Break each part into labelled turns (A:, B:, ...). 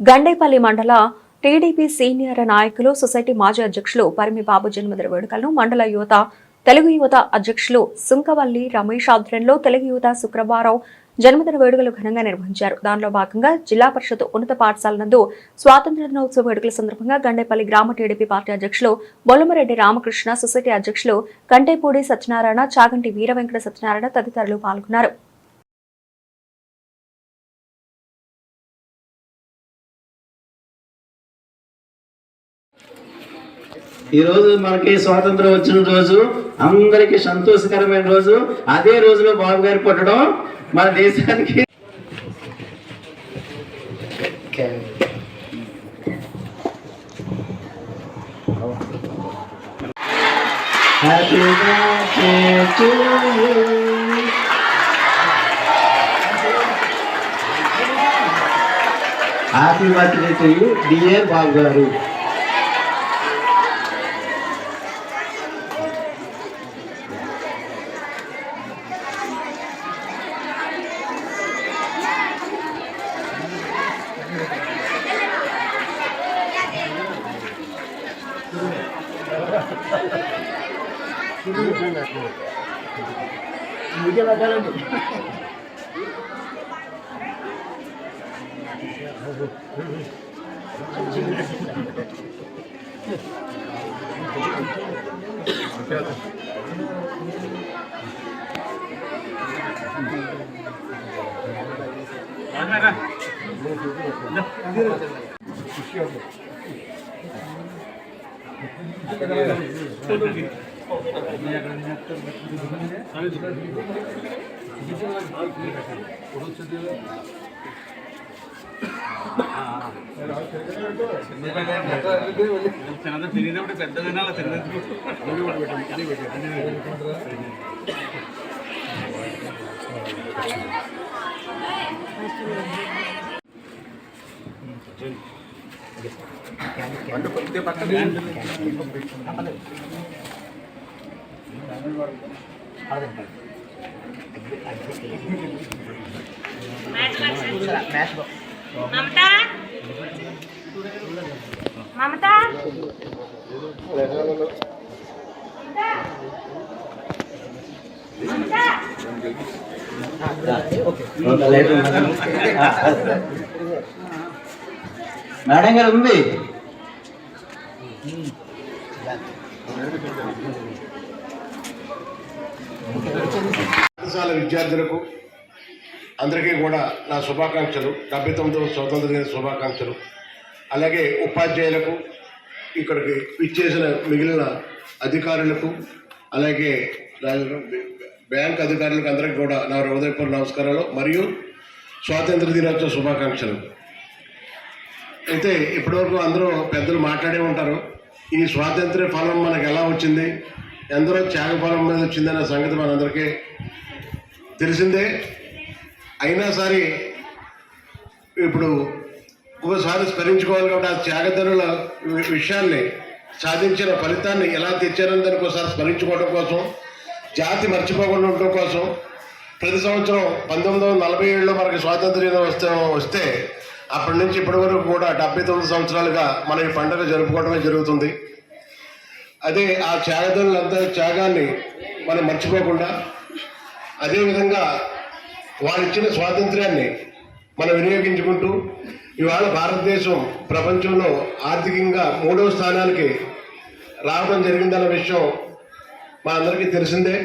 A: గండేపల్లి మండల TDP senior నాయకులు society మాజీ అధ్యక్షులు పరిమి బాబు జన్మదిన వేడుకలను మండల యువత తెలుగు యువత అధ్యక్షులు సుంకవల్లి రమేష్ ఆధ్వర్యంలో తెలుగు యువత శుక్రవారం జన్మదిన వేడుకలు ఘనంగా నిర్వహించారు. దానిలో భాగంగా జిల్లా పరిషత్ ఉన్నత పాఠశాల నందు స్వాతంత్ర దినోత్సవ వేడుకల సందర్భంగా గండేపల్లి గ్రామ టీడీపీ పార్టీ అధ్యక్షులు బొల్లమరెడ్డి రామకృష్ణ సొసైటీ అధ్యక్షులు కంటేపూడి సత్యనారాయణ చాగంటి వీర వెంకట సత్యనారాయణ తదితరులు పాల్గొన్నారు.
B: ఈ రోజు మనకి స్వాతంత్రం వచ్చిన రోజు అందరికి సంతోషకరమైన రోజు. అదే రోజులో బాబు గారు పుట్టడం మన దేశానికి. Happy birthday to you. Happy birthday to you dear Babu garu 兄弟，兄弟，兄弟，你进来干啥呢？来来来，来来
C: 来，不需要。చిన్నది తినేటప్పుడు పెద్ద తినాలి చిన్నది
B: మమత మమత మేడం గారు ఉంది.
D: పాఠశాల విద్యార్థులకు అందరికీ కూడా నా శుభాకాంక్షలు. డెబ్బై తొమ్మిదవ స్వతంత్ర దిన శుభాకాంక్షలు. అలాగే ఉపాధ్యాయులకు ఇక్కడికి ఇచ్చేసిన మిగిలిన అధికారులకు అలాగే బ్యాంక్ అధికారులకు అందరికీ కూడా నా హృదయపూర్వ నమస్కారాలు. మరియు స్వాతంత్ర దినోత్సవ శుభాకాంక్షలు. అయితే ఇప్పటివరకు అందరూ పెద్దలు మాట్లాడే ఉంటారు. ఈ స్వాతంత్ర్య ఫలం మనకు ఎలా వచ్చింది? ఎందరో త్యాగ ఫలం మీద వచ్చిందనే సంగతి మనందరికీ తెలిసిందే. అయినా సరే ఇప్పుడు ఒకసారి స్మరించుకోవాలి కాబట్టి ఆ త్యాగధనుల విషయాన్ని సాధించిన ఫలితాన్ని ఎలా తెచ్చారని దానికి ఒకసారి స్మరించుకోవడం కోసం జాతి మర్చిపోకుండా ఉండటం కోసం ప్రతి సంవత్సరం పంతొమ్మిది వందల నలభై ఏడులో మనకి స్వాతంత్ర దినోత్సవం వస్తే అప్పటి నుంచి ఇప్పటి వరకు కూడా డెబ్బై తొమ్మిది సంవత్సరాలుగా మన ఈ పండుగ జరుపుకోవడమే జరుగుతుంది. అదే ఆ త్యాగదులంతా త్యాగాన్ని మనం మర్చిపోకుండా అదేవిధంగా వారు ఇచ్చిన స్వాతంత్ర్యాన్ని మనం వినియోగించుకుంటూ ఇవాళ భారతదేశం ప్రపంచంలో ఆర్థికంగా మూడవ స్థానానికి రావడం జరిగిందన్న విషయం మా అందరికీ తెలిసిందే.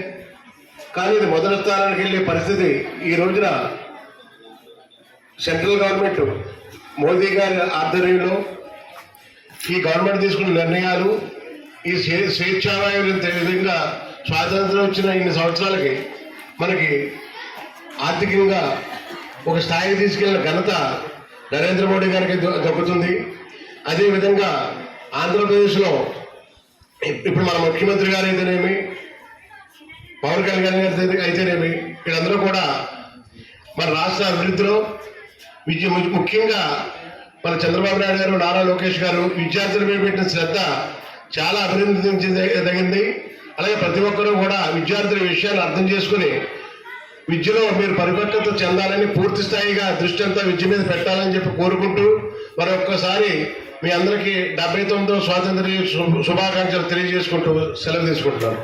D: కానీ ఇది మొదటి స్థానానికి వెళ్ళే పరిస్థితి ఈ రోజున సెంట్రల్ గవర్నమెంట్ మోదీ గారి ఆధ్వర్యంలో ఈ గవర్నమెంట్ తీసుకున్న నిర్ణయాలు ఈ స్వే స్వేచ్ఛావాయువులు విధంగా స్వాతంత్రం వచ్చిన ఇన్ని సంవత్సరాలకి మనకి ఆర్థికంగా ఒక స్థాయికి తీసుకెళ్ళిన ఘనత నరేంద్ర మోడీ గారికి దక్కుతుంది. అదేవిధంగా ఆంధ్రప్రదేశ్లో ఇప్పుడు మన ముఖ్యమంత్రి గారు అయితేనేమి పవన్ కళ్యాణ్ గారి అయితేనేమి వీళ్ళందరూ కూడా మన రాష్ట్ర అభివృద్ధిలో విద్య ముఖ్యంగా మన చంద్రబాబు నాయుడు గారు నారా లోకేష్ గారు విద్యార్థుల మీద పెట్టిన శ్రద్ధ చాలా అభినందించదగింది అలాగే ప్రతి ఒక్కరూ కూడా విద్యార్థుల విషయాన్ని అర్థం చేసుకుని విద్యలో మీరు పరిపక్వత చెందాలని పూర్తి స్థాయిగా దృష్టి అంతా విద్య మీద పెట్టాలని చెప్పి కోరుకుంటూ మరి ఒక్కసారి మీ అందరికీ డెబ్బై తొమ్మిదవ స్వాతంత్ర శుభాకాంక్షలు తెలియజేసుకుంటూ సెలవు తీసుకుంటున్నాను.